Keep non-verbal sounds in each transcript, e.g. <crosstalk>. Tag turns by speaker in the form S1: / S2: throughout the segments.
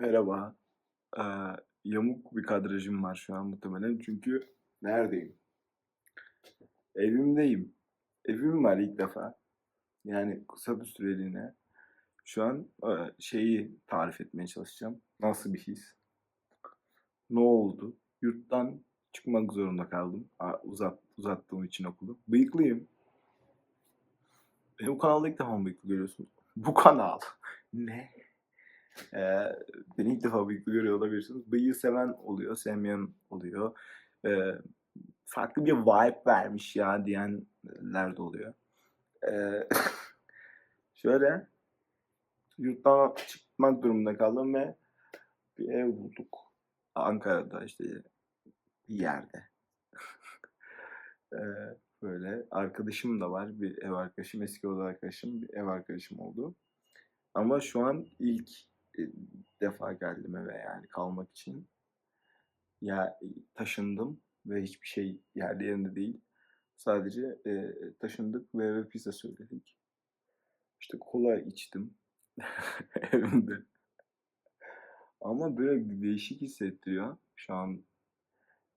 S1: Merhaba. Eee, yamuk bir kadrajım var şu an muhtemelen çünkü neredeyim? Evimdeyim. Evim var ilk defa. Yani kısa bir süreliğine. Şu an şeyi tarif etmeye çalışacağım. Nasıl bir his? Ne oldu? Yurttan çıkmak zorunda kaldım. Uzat, uzattığım için okulu. Bıyıklıyım. Beni bu kanalda ilk defa mı bıyıklı görüyorsun? Bu kanal. Ne? Eee, beni ilk defa bıyıklı görüyor olabilirsiniz. Bıyığı seven oluyor, sevmeyen oluyor. Eee, farklı bir vibe vermiş ya diyenler de oluyor. Eee, <laughs> şöyle yurttan çıkmak durumunda kaldım ve bir ev bulduk. Ankara'da işte bir yerde. Eee, <laughs> böyle arkadaşım da var. Bir ev arkadaşım, eski oda arkadaşım, bir ev arkadaşım oldu. Ama şu an ilk defa geldim eve yani kalmak için. Ya taşındım ve hiçbir şey yerli yerinde değil. Sadece e, taşındık ve eve pizza söyledik. İşte kola içtim <laughs> evimde. Ama böyle değişik hissettiriyor şu an.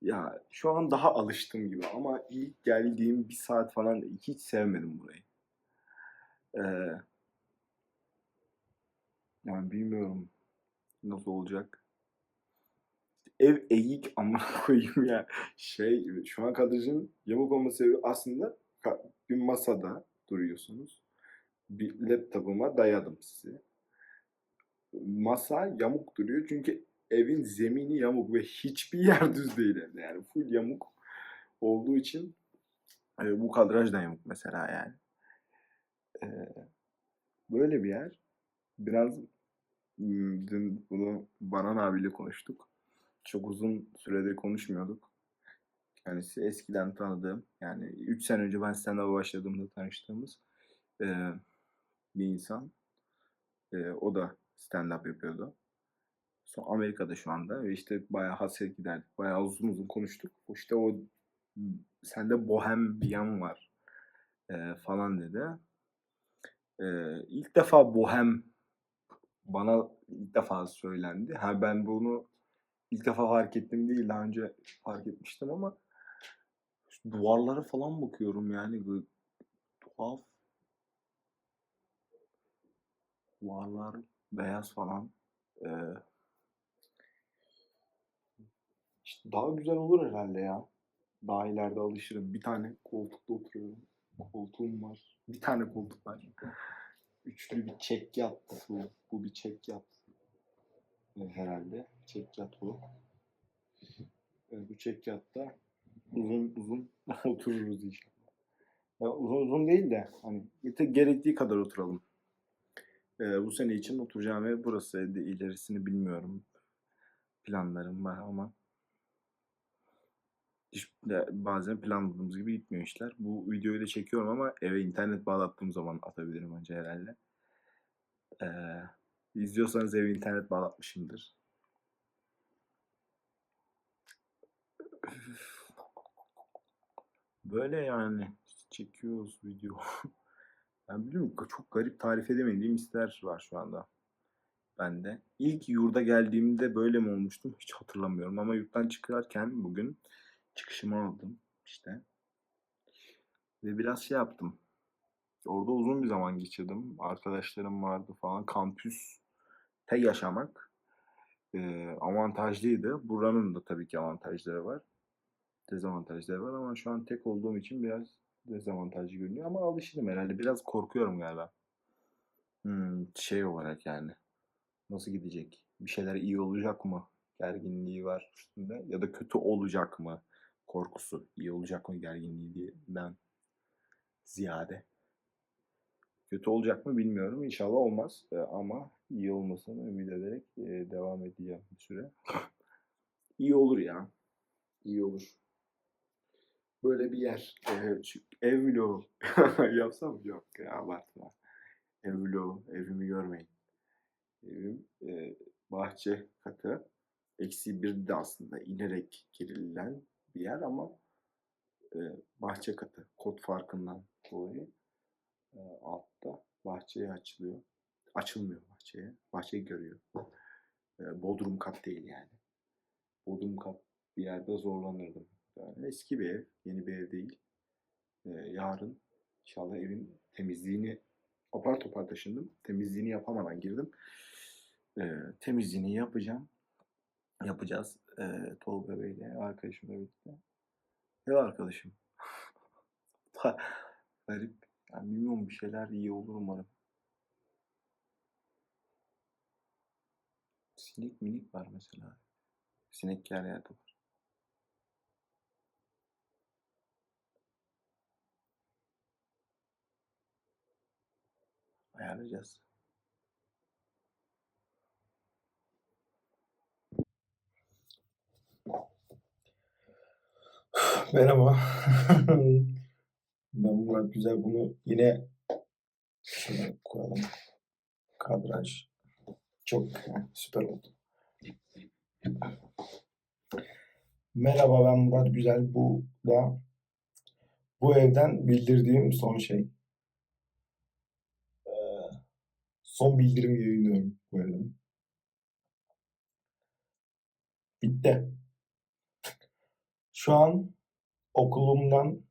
S1: Ya şu an daha alıştım gibi ama ilk geldiğim bir saat falan hiç sevmedim burayı. Ee, yani bilmiyorum nasıl olacak. Ev eğik amına <laughs> koyayım ya. Şey şu an kadrajın yamuk olması sebebi aslında bir masada duruyorsunuz. Bir laptopuma dayadım sizi. Masa yamuk duruyor çünkü evin zemini yamuk ve hiçbir yer düz değil evde yani full yamuk olduğu için e, bu kadraj da yamuk mesela yani. E, böyle bir yer. Biraz dün bunu Baran abiyle konuştuk. Çok uzun süredir konuşmuyorduk. Kendisi eskiden tanıdığım, yani 3 sene önce ben stand-up'a başladığımda tanıştığımız e, bir insan. E, o da stand-up yapıyordu. Son Amerika'da şu anda ve işte bayağı hasret giderdik. Bayağı uzun uzun konuştuk. İşte o sende bohem bir yan var e, falan dedi. E, ilk defa bohem bana ilk defa söylendi. Ha ben bunu ilk defa fark ettim değil daha önce fark etmiştim ama duvarlara falan bakıyorum yani böyle tuhaf duvarlar beyaz falan. Ee, işte daha güzel olur herhalde ya. Daha ileride alışırım. Bir tane koltukta oturuyorum. Koltuğum var. Bir tane koltuk var. Üçlü bir çek yat bu. Bu bir çek yat. Ee, herhalde. Çek yat bu. Ee, bu çek yatta uzun uzun <laughs> otururuz inşallah. Ya uzun uzun değil de hani bir tek gerektiği kadar oturalım. Ee, bu sene için oturacağım ev burası. De, ilerisini bilmiyorum. Planlarım var ama bazen planladığımız gibi gitmiyor işler. Bu videoyu da çekiyorum ama eve internet bağlattığım zaman atabilirim önce herhalde. Ee, izliyorsanız eve internet bağlatmışımdır. Böyle yani çekiyoruz video. <laughs> Ben biliyorum çok garip tarif edemediğim hisler var şu anda bende. İlk yurda geldiğimde böyle mi olmuştum hiç hatırlamıyorum ama yurttan çıkarken bugün çıkışımı aldım işte. Ve biraz şey yaptım. Orada uzun bir zaman geçirdim. Arkadaşlarım vardı falan. Kampüste yaşamak e, avantajlıydı. Buranın da tabii ki avantajları var. Dezavantajları var ama şu an tek olduğum için biraz dezavantajlı görünüyor ama alışırım herhalde. Biraz korkuyorum galiba. Hmm, şey olarak yani. Nasıl gidecek? Bir şeyler iyi olacak mı? Gerginliği var üstünde. Ya da kötü olacak mı? Korkusu. iyi olacak mı gerginliğinden ziyade. Kötü olacak mı bilmiyorum. İnşallah olmaz. Ee, ama iyi olmasını ümit ederek e, devam edeceğim bir süre. <laughs> iyi olur ya. İyi olur. Böyle bir yer. Şu ev vlogu <laughs> yapsam yok ya abartma. Ev vlogu. Evimi görmeyin. Evim e, bahçe katı. Eksi bir de aslında inerek girilen bir yer ama e, bahçe katı. Kod farkından dolayı e, altta bahçeye açılıyor. Açılmıyor bahçeye. Bahçeyi görüyor. Eee, bodrum kat değil yani. Bodrum kat bir yerde zorlanırdım. Yani eski bir ev, yeni bir ev değil. Eee, yarın inşallah evin temizliğini apar topar taşındım. Temizliğini yapamadan girdim. Eee, temizliğini yapacağım. Yapacağız. Eee, Tolga Bey'le, arkadaşımla birlikte. Ev arkadaşım. <laughs> Garip. Yani bilmiyorum bir şeyler iyi olur umarım. Sinek minik var mesela. Sinek yer yerde var. Ayarlayacağız.
S2: Merhaba. <laughs> Ben Murat Güzel. Bunu yine şöyle koyalım. Kadraj. Çok süper oldu. Merhaba ben Murat Güzel. Bu da bu evden bildirdiğim son şey. Ee, son bildirim yayınlıyorum bu evden. Bitti. Şu an okulumdan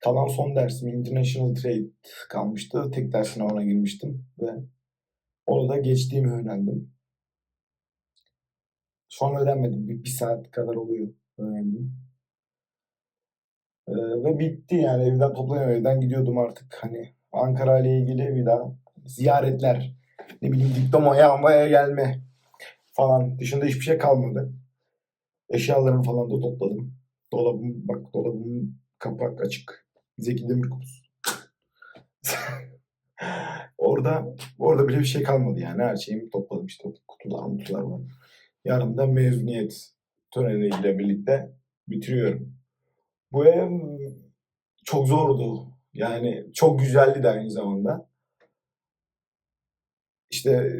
S2: kalan son dersim International Trade kalmıştı. Tek ders sınavına girmiştim ve orada geçtiğimi öğrendim. An öğrenmedim. Bir, bir saat kadar oluyor öğrendim. Ee, ve bitti yani evden toplanıyorum. Evden gidiyordum artık hani Ankara ile ilgili bir daha ziyaretler ne bileyim diplomaya almaya gelme falan dışında hiçbir şey kalmadı. Eşyalarımı falan da topladım. Dolabım bak dolabımın kapak açık. Zeki Demirkubuz. <laughs> orada orada bile bir şey kalmadı yani. Her şeyimi topladım işte. Kutular mutular var. Yarın da mezuniyet töreniyle birlikte bitiriyorum. Bu ev çok zordu. Yani çok güzeldi de aynı zamanda. İşte e,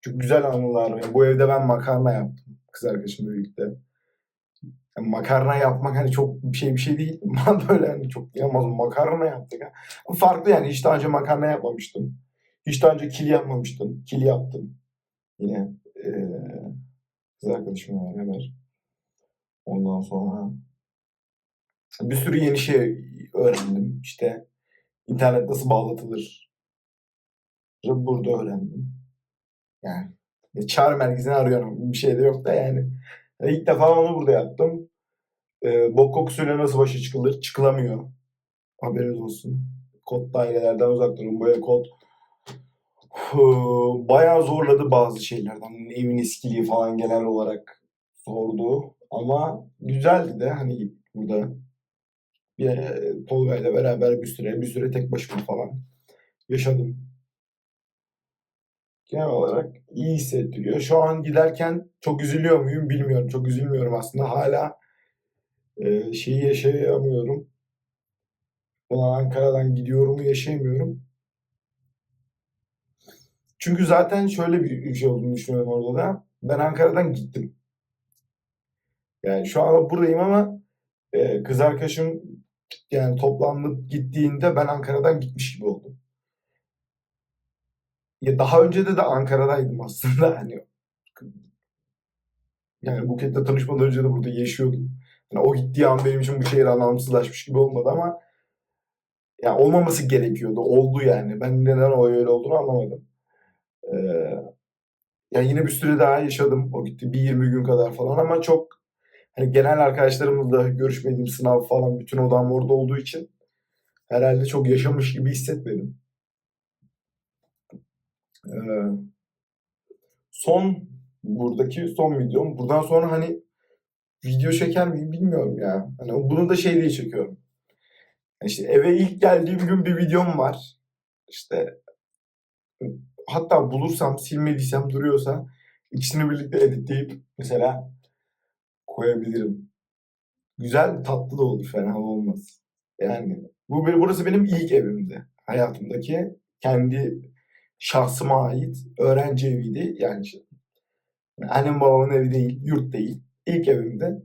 S2: çok güzel anılar. Bu evde ben makarna yaptım kız arkadaşımla birlikte. Yani makarna yapmak hani çok bir şey bir şey değil. <laughs> Böyle hani çok yapmaz makarna yaptık. Ha. Farklı yani hiç daha önce makarna yapmamıştım. Hiç daha önce kil yapmamıştım. Kil yaptım. Yine eee kız arkadaşımla beraber. Ondan sonra bir sürü yeni şey öğrendim. İşte internet nasıl bağlatılır burada öğrendim. Yani e, çağrı merkezini arıyorum. Bir şey de yok da yani. E, İlk defa onu burada yaptım. E, bok kokusuyla nasıl başa çıkılır? Çıkılamıyor. Haberiniz olsun. Kod dairelerden uzak durun. Böyle kod bayağı zorladı bazı şeylerden. Evin eskiliği falan genel olarak zordu. Ama güzeldi de hani burada bir e, Tolga ile beraber bir süre bir süre tek başıma falan yaşadım. Genel olarak iyi hissettiriyor. Şu an giderken çok üzülüyor muyum bilmiyorum. Çok üzülmüyorum aslında. Hala e, şeyi yaşayamıyorum. Ulan Ankara'dan gidiyorumu yaşayamıyorum. Çünkü zaten şöyle bir şey olduğunu düşünüyorum orada da. Ben Ankara'dan gittim. Yani şu an buradayım ama e, kız arkadaşım yani toplandık gittiğinde ben Ankara'dan gitmiş gibi oldum. Ya daha önce de de Ankara'daydım aslında <laughs> hani yani Buket'le tanışmadan önce de burada yaşıyordum. Yani o gittiği an benim için bu şehir anlamsızlaşmış gibi olmadı ama ya olmaması gerekiyordu. Oldu yani. Ben neden o öyle olduğunu anlamadım. Ee, yani yine bir süre daha yaşadım. O gitti bir 20 gün kadar falan ama çok hani genel arkadaşlarımızla görüşmediğim sınav falan bütün odam orada olduğu için herhalde çok yaşamış gibi hissetmedim. Ee, son buradaki son videom. Buradan sonra hani video çeker miyim bilmiyorum ya. Hani bunu da şey diye çekiyorum. İşte eve ilk geldiğim gün bir videom var. İşte hatta bulursam silmediysem duruyorsa ikisini birlikte editleyip mesela koyabilirim. Güzel tatlı da olur fena olmaz. Yani bu burası benim ilk evimdi. Hayatımdaki kendi şahsıma ait öğrenci eviydi. Yani işte, annem babamın evi değil, yurt değil. İlk evimdi.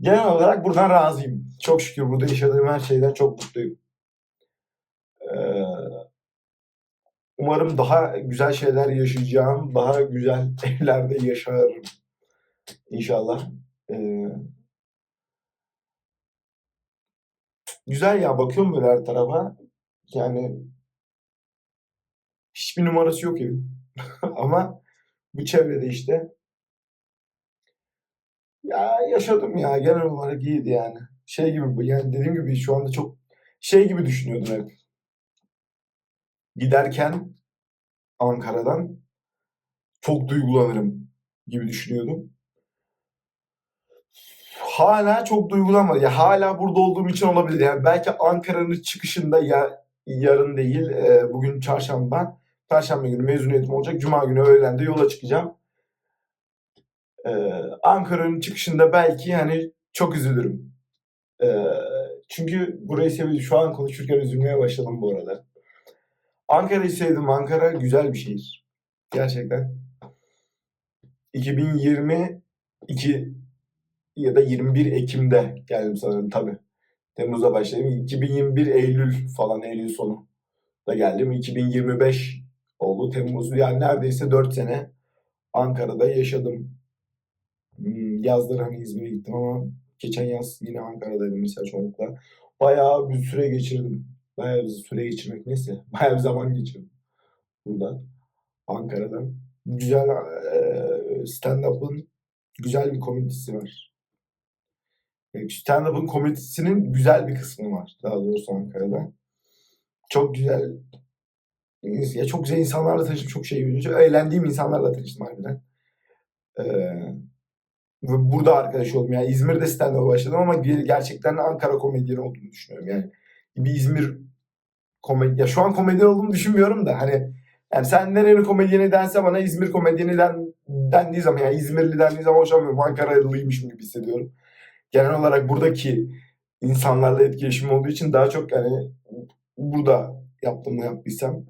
S2: Genel olarak buradan razıyım. Çok şükür burada yaşadığım her şeyden çok mutluyum. Ee, Umarım daha güzel şeyler yaşayacağım. Daha güzel <laughs> evlerde yaşarım. İnşallah. Ee, güzel ya bakıyorum böyle her tarafa. Yani hiçbir numarası yok evin. <laughs> Ama bu çevrede işte ya yaşadım ya genel olarak iyiydi yani. Şey gibi bu yani dediğim gibi şu anda çok şey gibi düşünüyordum hep. Giderken Ankara'dan çok duygulanırım gibi düşünüyordum. Hala çok duygulanmadım. Ya hala burada olduğum için olabilir. Yani belki Ankara'nın çıkışında ya yarın değil, e, bugün çarşamba, perşembe günü mezuniyetim olacak. Cuma günü öğlen de yola çıkacağım. E, Ankara'nın çıkışında belki hani çok üzülürüm. E, çünkü burayı seviyorum. Şu an konuşurken üzülmeye başladım bu arada. Ankara'yı sevdim. Ankara güzel bir şehir. Gerçekten. 2022 ya da 21 Ekim'de geldim sanırım tabii. Temmuz'da başladım. 2021 Eylül falan Eylül sonu da geldim. 2025 oldu Temmuz. Yani neredeyse 4 sene Ankara'da yaşadım. Hmm, Yazları hani İzmir'e gittim ama geçen yaz yine Ankara'daydım mesela çoğunlukla. Bayağı bir süre geçirdim. Bayağı bir süre geçirmek neyse. <laughs> Bayağı bir zaman geçirdim burada Ankara'da. Güzel stand-up'ın güzel bir komünitesi var. Yani Stand-up'ın komünitesinin güzel bir kısmı var daha doğrusu Ankara'da. Çok güzel ya çok güzel insanlarla tanıştım. Çok şey. Çok eğlendiğim insanlarla tanıştım harbiden. Ve burada arkadaş oldum. Yani İzmir'de stand-up'a başladım ama ge- gerçekten Ankara komedyeni olduğunu düşünüyorum. Yani bir İzmir komedi ya şu an komedyen olduğumu düşünmüyorum da hani yani sen nerenin komedyeni dense bana İzmir komedyeni den, dendiği zaman yani İzmirli dendiği zaman hoşlanmıyorum. Ankaralıymışım gibi hissediyorum. Genel olarak buradaki insanlarla etkileşim olduğu için daha çok yani burada yaptım ne yaptıysam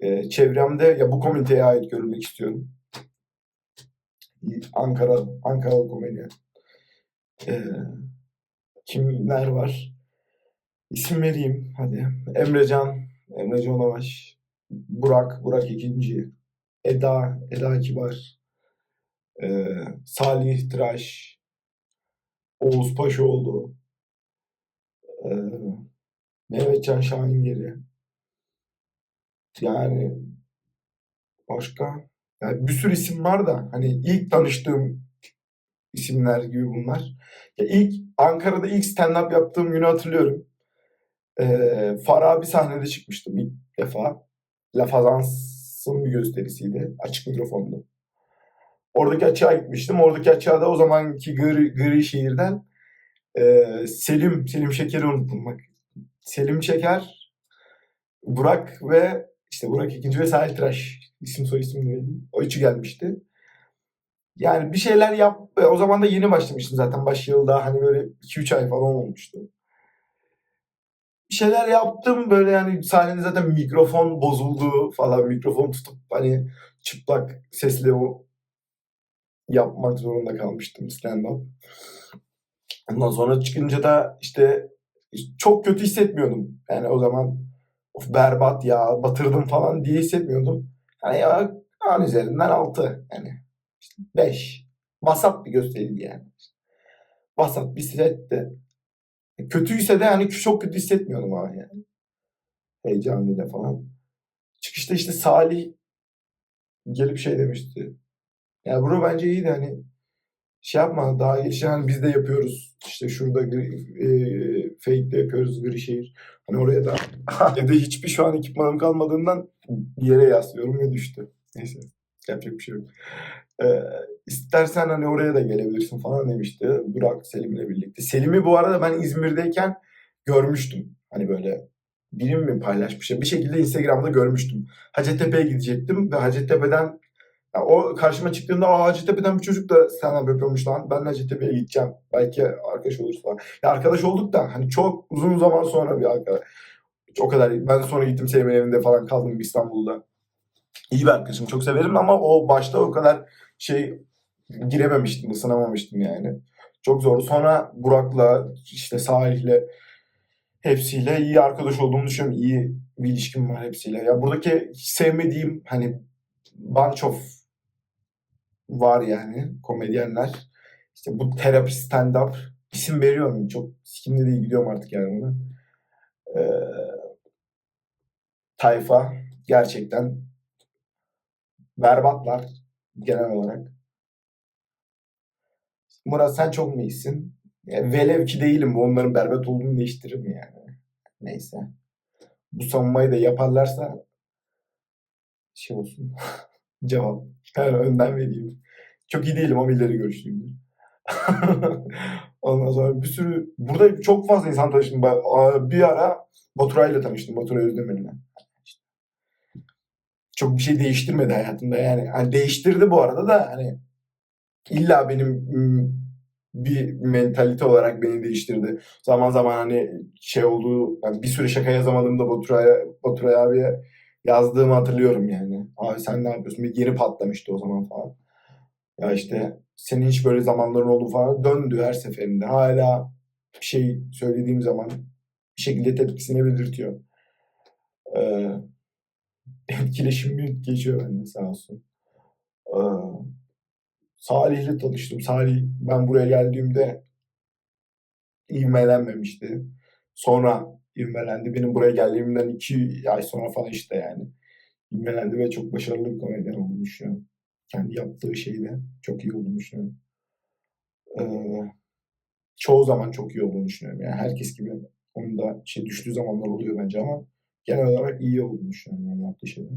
S2: e, çevremde ya bu komiteye ait görülmek istiyorum. Ankara, Ankaralı komedyen. E, kimler var? İsim vereyim hadi. Emrecan, Emrecan Olavaş, Burak, Burak ikinci, Eda, Eda Kibar, e, Salih Tıraş, Oğuz Paşaoğlu, e, Mehmetcan Şahingeri. Yani başka yani bir sürü isim var da hani ilk tanıştığım isimler gibi bunlar. Ya ilk Ankara'da ilk stand-up yaptığım günü hatırlıyorum. Ee, Farabi sahnede çıkmıştım ilk defa. La Fazans'ın bir gösterisiydi. Açık mikrofondu. Oradaki açığa gitmiştim. Oradaki açığa da o zamanki gri, gri şehirden e, Selim, Selim Şeker'i unuttum bak. Selim Şeker, Burak ve işte Burak ikinci ve Sahil Tıraş. İsim soy isim? O üçü gelmişti. Yani bir şeyler yap. e, O zaman da yeni başlamıştım zaten. Başlayalı daha hani böyle 2-3 ay falan olmuştu. Bir şeyler yaptım böyle yani sahnede zaten mikrofon bozuldu falan. Mikrofon tutup hani çıplak sesle o yapmak zorunda kalmıştım stand-up. Ondan sonra çıkınca da işte çok kötü hissetmiyordum. Yani o zaman of berbat ya batırdım falan diye hissetmiyordum. Hani ya an üzerinden 6 yani 5. Vasat bir gösteriydi yani. Vasat bir setti. Kötüyse de hani çok kötü hissetmiyordum ama yani. Heyecanıyla falan. Çıkışta işte Salih gelip şey demişti. Ya bro bence iyiydi hani şey yapma daha geçen hani biz de yapıyoruz. İşte şurada e, fake de yapıyoruz Grişehir. Hani oraya da <laughs> evde hiçbir şu an ekipmanım kalmadığından bir yere yaslıyorum ve düştü. Neyse yapacak bir şey yok. Ee, istersen hani oraya da gelebilirsin falan demişti. Burak Selim'le birlikte. Selim'i bu arada ben İzmir'deyken görmüştüm. Hani böyle birim mi paylaşmış? Bir şekilde Instagram'da görmüştüm. Hacettepe'ye gidecektim ve Hacettepe'den ya o karşıma çıktığında Aa, Hacettepe'den bir çocuk da stand-up yapıyormuş lan. Ben de Hacettepe'ye gideceğim. Belki arkadaş oluruz falan. Ya arkadaş olduk da hani çok uzun zaman sonra bir arkadaş. O kadar. Ben sonra gittim Selim'in evinde falan kaldım İstanbul'da. İyi bir arkadaşım. Çok severim ama o başta o kadar şey girememiştim, ısınamamıştım yani. Çok zordu. Sonra Burak'la işte Salih'le Hepsiyle iyi arkadaş olduğumu düşünüyorum. İyi bir ilişkim var hepsiyle. Ya buradaki sevmediğim hani bunch of var yani komedyenler. İşte bu terapi stand-up isim veriyorum. Çok sikimli değil gidiyorum artık yani ona. Ee, tayfa gerçekten berbatlar genel olarak. Murat sen çok mu iyisin? Ya, velev ki değilim. Bu onların berbat olduğunu değiştirir mi yani? Neyse. Bu savunmayı da yaparlarsa şey olsun. <laughs> Cevap. Her önden vereyim. Çok iyi değilim ama ileri görüşlüyümdür. <laughs> Ondan sonra bir sürü... Burada çok fazla insan tanıştım. Bir ara Baturay'la tanıştım. Baturay Özdemir'le. Çok bir şey değiştirmedi hayatımda yani. Hani değiştirdi bu arada da hani illa benim bir mentalite olarak beni değiştirdi. Zaman zaman hani şey olduğu yani bir süre şaka yazamadığımda Baturay'a Baturay abiye yazdığımı hatırlıyorum yani. Abi sen ne yapıyorsun? Bir yeni patlamıştı o zaman falan. Ya işte senin hiç böyle zamanların oldu falan döndü her seferinde. Hala bir şey söylediğim zaman bir şekilde tepkisini belirtiyor. Ee, <laughs> etkileşim geçiyor bende sağ olsun. Ee, Salih'le tanıştım. Salih ben buraya geldiğimde ivmelenmemişti. Sonra ivmelendi. Benim buraya geldiğimden iki ay sonra falan işte yani. İvmelendi ve çok başarılı bir komedyen olduğunu düşünüyorum. Kendi yaptığı şeyde çok iyi olduğunu düşünüyorum. Ee, çoğu zaman çok iyi olduğunu düşünüyorum. Yani herkes gibi onun da şey düştüğü zamanlar oluyor bence ama genel olarak iyi olduğunu düşünüyorum yani yaptığı şeyde.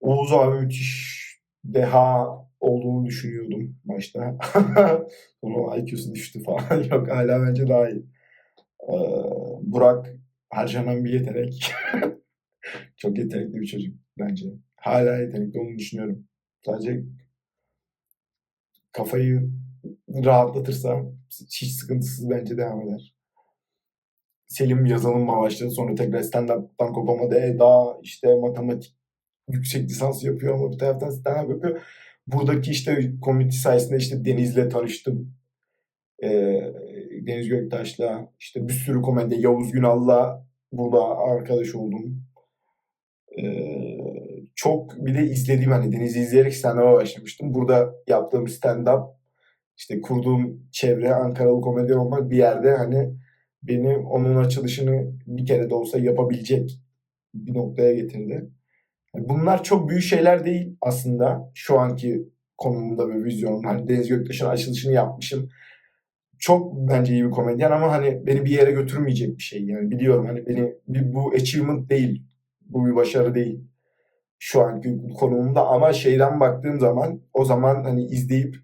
S2: Oğuz abi müthiş deha olduğunu düşünüyordum başta. <laughs> Sonra IQ'su düştü falan. <laughs> Yok hala bence daha iyi. Ee, Burak harcanan bir yetenek. <laughs> Çok yetenekli bir çocuk bence. Hala yetenekli olduğunu düşünüyorum. Sadece kafayı rahatlatırsa hiç sıkıntısız bence devam eder. Selim yazılımla başladı. Sonra tekrar stand-up'tan kopamadı. E, daha işte matematik yüksek lisans yapıyor ama bir taraftan stand-up yapıyor. Buradaki işte komünite sayesinde işte Deniz'le tanıştım. Ee, Deniz Göktaş'la işte bir sürü komedi Yavuz Günal'la burada arkadaş oldum. Ee, çok bir de izlediğim hani Deniz'i izleyerek stand-up'a başlamıştım. Burada yaptığım stand-up işte kurduğum çevre Ankaralı komedyen olmak bir yerde hani beni onun açılışını bir kere de olsa yapabilecek bir noktaya getirdi. Bunlar çok büyük şeyler değil aslında şu anki konumumda ve vizyonum. Hani Deniz Göktaş'ın açılışını yapmışım. Çok bence iyi bir komedyen ama hani beni bir yere götürmeyecek bir şey. Yani biliyorum hani beni bu achievement değil. Bu bir başarı değil. Şu anki konumumda ama şeyden baktığım zaman o zaman hani izleyip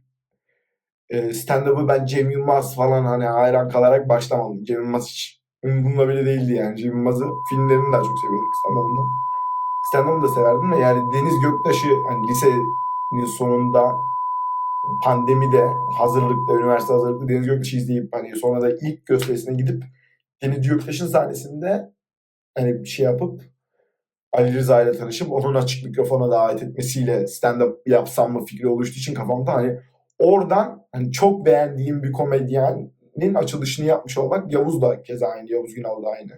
S2: e, stand-up'ı ben Cem Yılmaz falan hani hayran kalarak başlamadım. Cem Yılmaz hiç umurumda bile değildi yani. Cem Yılmaz'ı filmlerini daha çok seviyordum stand-up'ını stand da severdim de yani Deniz Göktaş'ı hani lisenin sonunda pandemide hazırlıkta, üniversite hazırlıkta Deniz Göktaş'ı izleyip hani sonra da ilk gösterisine gidip Deniz Göktaş'ın sahnesinde hani bir şey yapıp Ali Rıza ile tanışıp onun açık mikrofona davet etmesiyle stand-up yapsam mı fikri oluştuğu için kafamda hani oradan hani çok beğendiğim bir komedyenin açılışını yapmış olmak Yavuz da keza aynı, Yavuz Günal da aynı.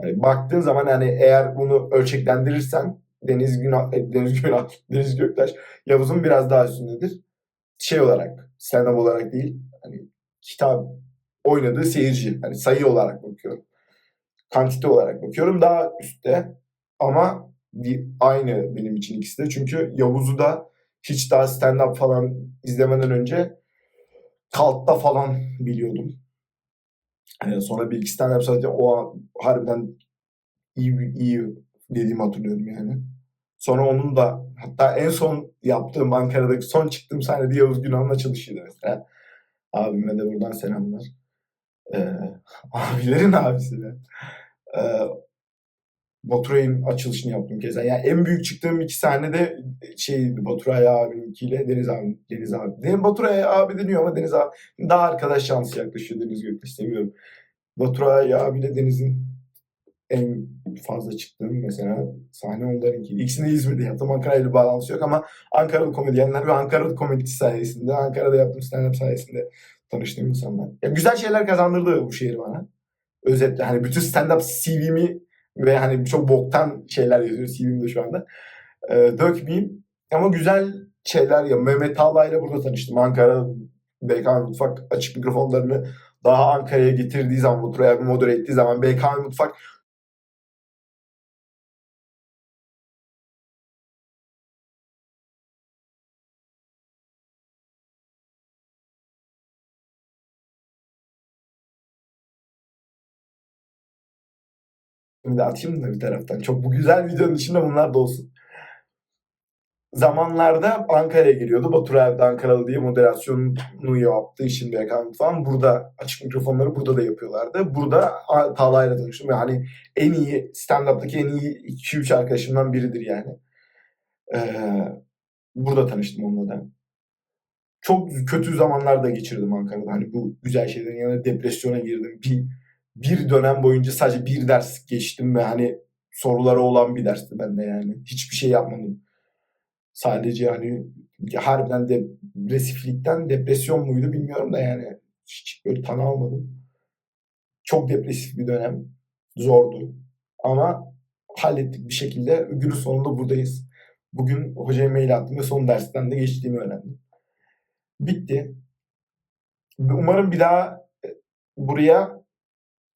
S2: Hani baktığın zaman hani eğer bunu ölçeklendirirsen Deniz Günal, e, Deniz Günal, <laughs> Deniz Göktaş Yavuz'un biraz daha üstündedir. Şey olarak, stand olarak değil. Hani kitap oynadığı seyirci. Hani sayı olarak bakıyorum. Kantite olarak bakıyorum daha üstte. Ama bir, aynı benim için ikisi de. Çünkü Yavuz'u da hiç daha stand-up falan izlemeden önce Kalt'ta falan biliyordum. Ee, sonra bir iki stand-up sadece o an harbiden iyi, iyi dediğimi hatırlıyorum yani. Sonra onun da hatta en son yaptığım Ankara'daki son çıktığım sahnede Yavuz Günal'la çalışıyordu mesela. Abime de buradan selamlar. Ee, <laughs> abilerin abisi de. Ee, Baturay'ın açılışını yaptım keza. Yani en büyük çıktığım iki sahnede şey Baturay abininkiyle Deniz abi. Deniz abi. Deniz Baturay abi deniyor ama Deniz abi daha arkadaş şansı yaklaşıyor Deniz Göktaş seviyorum. Baturay abiyle Deniz'in en fazla çıktığım mesela sahne onlarınki. İkisini İzmir'de yaptım. Ankara ile bağlantısı yok ama Ankaralı komedyenler ve Ankaralı komedisi sayesinde, Ankara'da yaptığım stand-up sayesinde tanıştığım insanlar. Ya güzel şeyler kazandırdı bu şehir bana. Özetle hani bütün stand-up CV'mi ve hani çok boktan şeyler yazıyor CV'mde şu anda. Ee, dökmeyeyim. Ama güzel şeyler ya. Mehmet Ağla ile burada tanıştım. Ankara BK Mutfak açık mikrofonlarını daha Ankara'ya getirdiği zaman, bu buraya modere ettiği zaman BK Mutfak Bir de atayım da bir taraftan. Çok bu güzel videonun içinde bunlar da olsun. Zamanlarda Ankara'ya geliyordu. Batur abi de Ankaralı diye moderasyonunu yaptığı için BK falan. Burada açık mikrofonları burada da yapıyorlardı. Burada Talha'yla tanıştım. Yani en iyi stand-up'taki en iyi 2-3 arkadaşımdan biridir yani. Ee, burada tanıştım onunla da. Çok kötü zamanlar da geçirdim Ankara'da. Hani bu güzel şeylerin yanında depresyona girdim. Bir bir dönem boyunca sadece bir ders geçtim ve hani soruları olan bir dersti bende yani. Hiçbir şey yapmadım. Sadece hani harbiden depresiflikten depresyon muydu bilmiyorum da yani hiç böyle tanı almadım. Çok depresif bir dönem. Zordu. Ama hallettik bir şekilde. Günün sonunda buradayız. Bugün hocaya mail attım ve son dersten de geçtiğimi öğrendim. Bitti. Umarım bir daha buraya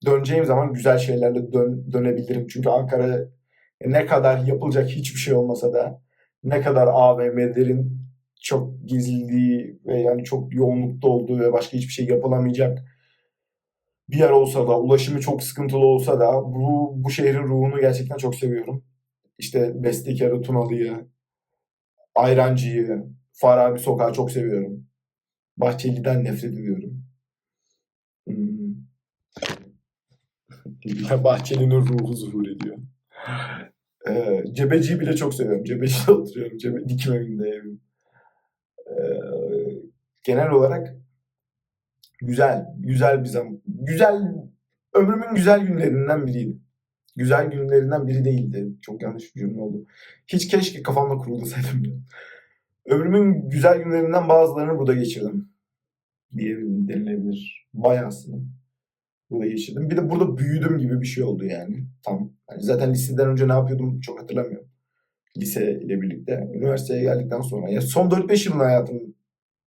S2: döneceğim zaman güzel şeylerle dön, dönebilirim. Çünkü Ankara ne kadar yapılacak hiçbir şey olmasa da ne kadar AVM'lerin çok gizliliği ve yani çok yoğunlukta olduğu ve başka hiçbir şey yapılamayacak bir yer olsa da, ulaşımı çok sıkıntılı olsa da bu, bu şehrin ruhunu gerçekten çok seviyorum. İşte Bestekarı, Tunalı'yı, Ayrancı'yı, Farabi Sokağı çok seviyorum. Bahçeli'den nefret ediyorum. Hmm. Ya Bahçeli'nin ruhu zuhur ediyor. Ee, Cebeci'yi bile çok seviyorum. Cebeci'de <laughs> oturuyorum. Cebe, dikim evinde evim. Ee, genel olarak güzel, güzel bir zaman. Güzel, ömrümün güzel günlerinden biriydi. Güzel günlerinden biri değildi. Çok yanlış bir cümle oldu. Hiç keşke kafamda kurgulasaydım. Ömrümün güzel günlerinden bazılarını burada geçirdim. Diye denilebilir. Bayağı aslında burada geçirdim. Bir de burada büyüdüm gibi bir şey oldu yani. Tam. Hani zaten liseden önce ne yapıyordum çok hatırlamıyorum. Lise ile birlikte. Üniversiteye geldikten sonra. Ya son 4-5 yılın hayatım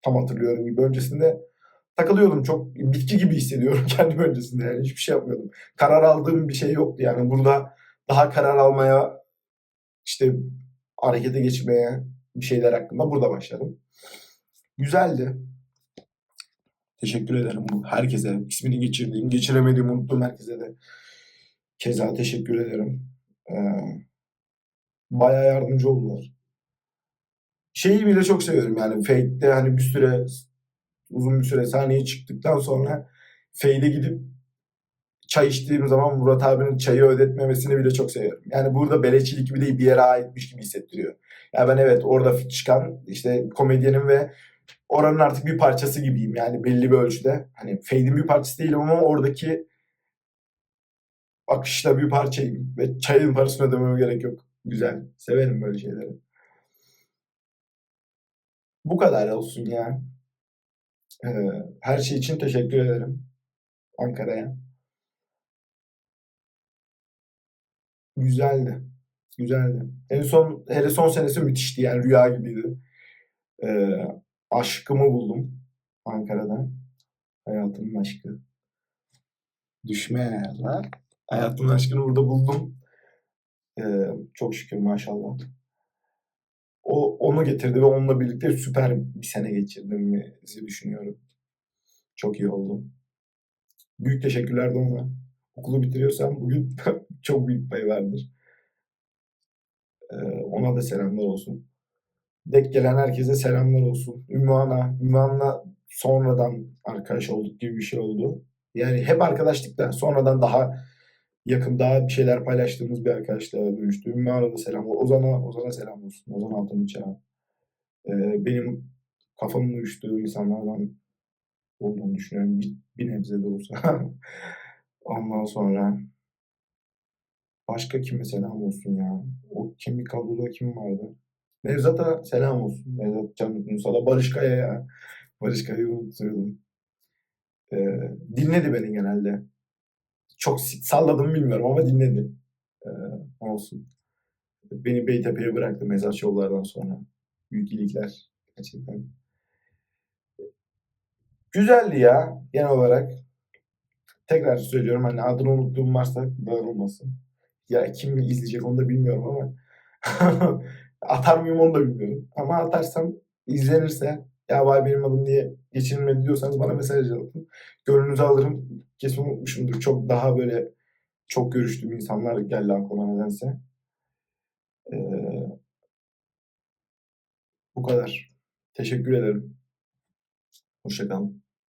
S2: tam hatırlıyorum gibi. Öncesinde takılıyordum. Çok bitki gibi hissediyorum <laughs> kendim öncesinde. Yani hiçbir şey yapmıyordum. Karar aldığım bir şey yoktu. Yani burada daha karar almaya işte harekete geçmeye bir şeyler hakkında burada başladım. Güzeldi. Teşekkür ederim bu herkese. ismini geçirdiğim, geçiremediğim, unuttuğum herkese de keza teşekkür ederim. Ee, bayağı yardımcı oldular. Şeyi bile çok seviyorum yani Fade'de hani bir süre uzun bir süre sahneye çıktıktan sonra Fade'e gidip çay içtiğim zaman Murat abinin çayı ödetmemesini bile çok seviyorum. Yani burada beleşçilik gibi değil bir yere aitmiş gibi hissettiriyor. Ya ben evet orada çıkan işte komedyenim ve oranın artık bir parçası gibiyim yani belli bir ölçüde. Hani Fade'in bir parçası değilim ama oradaki akışta bir parçayım ve çayın parasını ödememe gerek yok. Güzel. Severim böyle şeyleri. Bu kadar olsun ya. Ee, her şey için teşekkür ederim. Ankara'ya. Güzeldi. Güzeldi. En son, hele son senesi müthişti yani rüya gibiydi. Ee, aşkımı buldum Ankara'da. Hayatımın aşkı. Düşme lan. Hayatımın aşkını burada buldum. Ee, çok şükür maşallah. O onu getirdi ve onunla birlikte süper bir sene geçirdiğimizi düşünüyorum. Çok iyi oldu. Büyük teşekkürler de ona. Okulu bitiriyorsam bugün <laughs> çok büyük pay vardır. Ee, ona da selamlar olsun. Dek gelen herkese selamlar olsun. Ümmühan'a, Ümmühan'la sonradan arkadaş olduk gibi bir şey oldu. Yani hep arkadaşlık da sonradan daha yakın, daha bir şeyler paylaştığımız bir arkadaşlığa dönüştü. Ümmühan'a da selam olsun. Ozan'a, Ozan'a selam olsun. Ozan Altıniç'a. Ee, benim kafamın uyuştuğu insanlardan olduğunu düşünüyorum. Bir, bir nebze de olsa. <laughs> Ondan sonra başka kime selam olsun ya? O kemik kadroda kim vardı? Nevzat'a selam olsun. Nevzat Can Ünsal'a. Barış Kaya'ya. Barış Kaya'yı unutuyordum. Ee, dinledi beni genelde. çok salladım bilmiyorum ama dinledi. Ee, olsun. Beni Beytepe'ye bıraktı mezar şovlardan sonra. Büyük iyilikler. Gerçekten. Güzeldi ya genel olarak. Tekrar söylüyorum hani adını unuttuğum varsa darılmasın. Ya kim izleyecek onu da bilmiyorum ama <laughs> atar mıyım onu da bilmiyorum. Ama atarsam izlenirse ya vay benim adım diye geçirmedi diyorsanız bana mesaj atın. Gönlünüzü alırım. Kesin unutmuşumdur. Çok daha böyle çok görüştüğüm insanlar geldi aklıma nedense. Ee, bu kadar. Teşekkür ederim. Hoşçakalın.